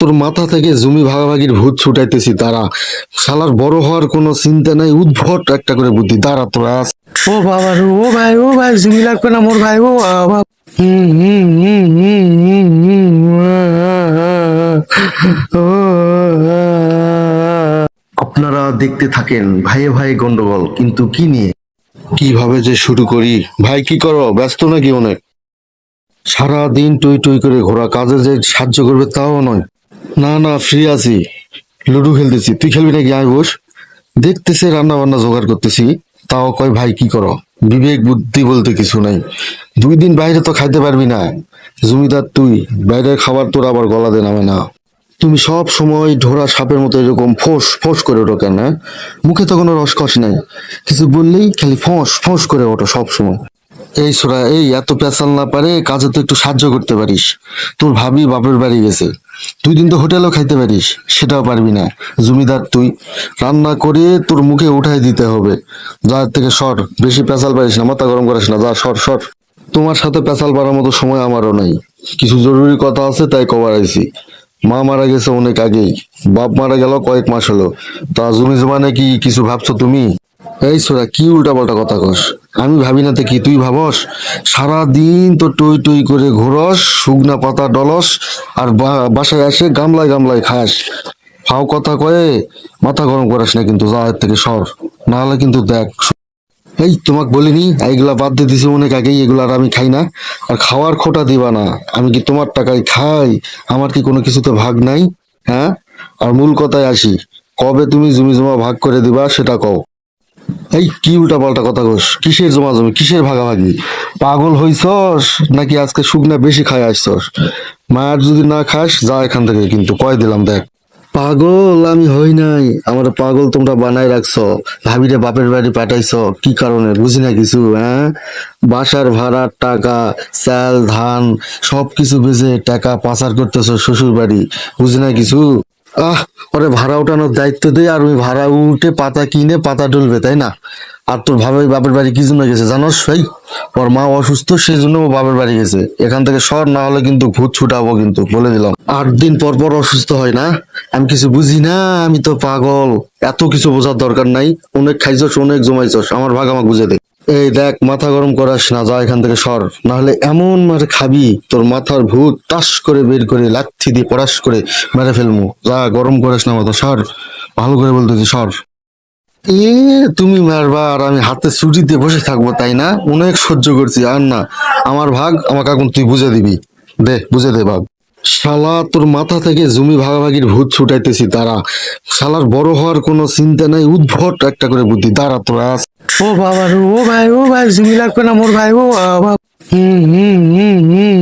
তোর মাথা থেকে জমি ভাগাভাগির ভূত ছুটাইতেছি তারা শালার বড় হওয়ার কোনো চিন্তা নাই উদ্ভট একটা করে বুদ্ধি। দাঁড়া তোরা। ও বাবা রে, ও ভাই ও ভাই জমি লাগবে না মোর ভাই ও বাবা। হুম, হুম, হুম, হুম, হুম, হুম, ও, আপনারা দেখতে থাকেন ভাইয়ে ভাই গন্ডগোল কিন্তু কি নিয়ে? কীভাবে যে শুরু করি? ভাই কি করো? ব্যস্ত নাকি অনেক? সারা দিন টুই টুই করে ঘোরা কাজে যে সাহায্য করবে তাও নয়। না না ফ্রি আছি। লুডো খেলতেছি। তুই খেলবি নাকি আয় বস দেখতেছে রান্না বান্না জোগাড় করতেছি। তাও কয়, ভাই, কি করো? বিবেক, বুদ্ধি বলতে কিছু নাই। দুই দিন বাইরে তো খাইতে পারবি না। জমিদার তুই, বাইরের খাবার তোর আবার গলা গলাতে নামে না। তুমি সব সময় ঢোরা সাপের মতো এরকম ফোঁস ফোঁস করে ওঠো কেন হ্যাঁ? মুখে তো কোনো রসকস নাই। কিছু বললেই খালি ফোঁস ফোঁস করে ওঠো সব সময়। এই সোরা, এই, এত পেঁচাল না পারে, কাজে তো একটু সাহায্য করতে পারিস। তোর ভাবি বাপের বাড়ি গেছে। দুই দিন তো হোটেলও খাইতে পারিস, সেটাও পারবি না। জমিদার তুই, রান্না করে তোর মুখে উঠাই দিতে হবে। যার থেকে সর, বেশি পেঁচাল পারিস না, মাথা গরম করিস না, যা সর সর। তোমার সাথে পেঁচাল পারার মতো সময় আমারও নাই। কিছু জরুরি কথা আছে, তাই কবার আইছি। মা মারা গেছে অনেক আগেই, বাপ মারা গেল কয়েক মাস হলো। তা জমি জমানে কি কিছু ভাবছ তুমি? এই সোরা, কি উল্টা পাল্টা কথা কস? আমি ভাবি না কি তুই ভাবস? সারা দিন তো টই টই করে ঘোরস, শুকনা পাতা ডলস, আর বাসায় এসে গামলায় গামলায় খাস। ফাও কথা কয়ে মাথা গরম করাস না কিন্তু, যা থেকে সর। না হলে কিন্তু দেখ এই তোমাকে বলিনি, এইগুলা বাদ দিয়ে দিছি অনেক আগেই, এগুলো আর আমি খাই না। আর খাওয়ার খোটা দিবা না। আমি কি তোমার টাকায় খাই? আমার কি কোনো কিছুতে ভাগ নাই? হ্যাঁ? আর মূল কথায় আসি, কবে তুমি জমি জমা ভাগ করে দিবা সেটা কও। এই কি উল্টা পাল্টা কথা কোস? কিসের জমা জমি কিসের ভাগাভাগি? পাগল হইছস? নাকি আজকে শুকনা বেশি খাই আসছস? মায়ের যদি না খাস, যা এখান থেকে কিন্তু, কয় দিলাম দেখ। পাগল, আমি হই নাই। আমার পাগল তোমরা বানাই রাখছো। ভাবিরে বাপের বাড়ি পাঠাইছো। কি কারণে? বুঝি না কিছু হ্যাঁ? বাসার ভাড়ার টাকা, চাল, ধান সব কিছু বেজে টাকা পাচার করতেছো শ্বশুর বাড়ি বুঝি না কিছু? আহ ওরে ভাড়া ওঠানোর দায়িত্ব দেয় আর ওই ভাড়া উঠে পাতা কিনে পাতা ডলবে তাই না? আর তোর ভাবে বাপের বাড়ি কি জন্য গেছে জানোস? ভাই ওর মা অসুস্থ সেই জন্য ও বাপের বাড়ি গেছে। এখান থেকে সর, না হলে কিন্তু ভূত ছুটাবো কিন্তু, বলে দিলাম। আট দিন পর পর অসুস্থ হয় না? আমি কিছু বুঝি না, আমি তো পাগল। এত কিছু বোঝার দরকার নাই। অনেক খাইছস, অনেক জমাইছস। আমার ভাগ আমাকে বুঝে দে। এই দেখ, মাথা গরম করাস না, যা এখান থেকে সর। না হলে এমন মারে খাবি, তোর মাথার ভূত তাস করে বের করে লাথি দিয়ে পড়াস করে মেরে ফেলমু। যা গরম করিস না, মাথা, সর। ভালো করে বলতেছি, সর। এ, তুমি মারবা, আর আমি হাতে ছুটি দিয়ে বসে থাকব, তাই না? অনেক সহ্য করছি, আর না। আমার ভাগ আমাকে এখন তুই বুঝে দিবি। দে, বুঝে দে ভাগ। শালা, তোর মাথা থেকে জমি ভাগাভাগির ভূত ছুটাইতেছি তারা শালার বড় হওয়ার কোনো চিন্তা নাই, উদ্ভট একটা করে বুদ্ধি। দাঁড়া, তোরা ও বাবা ও ভাই ও ভাই জমি লাগবে না মোর ভাই ও বাবা। হুম, হুম, হুম, হুম,